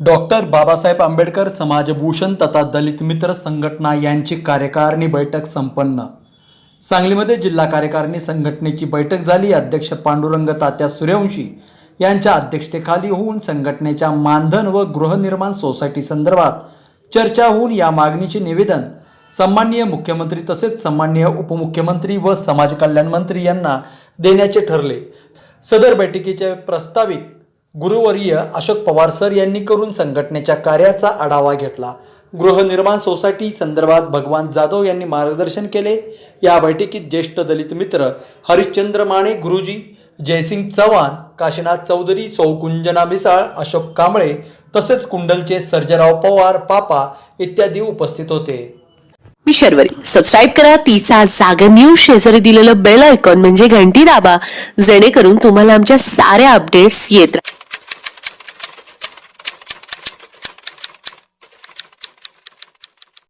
Doctor Babasaheb Ambedkar समाजभूषण तथा दलित मित्र संघटना यांची कार्यकारिणी बैठक संपन्न. सांगलीमध्ये जिल्हा कार्यकारिणी संघटनेची बैठक झाली. अध्यक्ष पांडुरंग तात्या सूर्यवंशी यांच्या अध्यक्षतेखाली होऊन संघटनेच्या मानधन व गृहनिर्माण सोसायटी संदर्भात चर्चा होऊन या मागणीचे निवेदन सन्माननीय मुख्यमंत्री तसेच सन्माननीय उपमुख्यमंत्री व समाज कल्याण मंत्री यांना देण्याचे ठरले. सदर बैठकीचे प्रस्तावित गुरुवर्य अशोक पवार सर यांनी करून संघटनेच्या कार्याचा आढावा घेतला. गृहनिर्माण सोसायटी संदर्भात भगवान जाधव यांनी मार्गदर्शन केले. या बैठकीत ज्येष्ठ दलित मित्र हरिश्चंद्र माने गुरुजी जयसिंग चव्हाण काशीनाथ चौधरी सौकुंजना मिसाळ अशोक कांबळे तसेच कुंडलचे सर्जराव पवार पापा इत्यादी उपस्थित होते. मी शर्वरी. सबस्क्राईब करा. तिचा जागर न्यूज शेजारी दिलेलं बेल आयकॉन म्हणजे घंटी दाबा. जेणेकरून तुम्हाला आमच्या साऱ्या अपडेट्स येत राहतील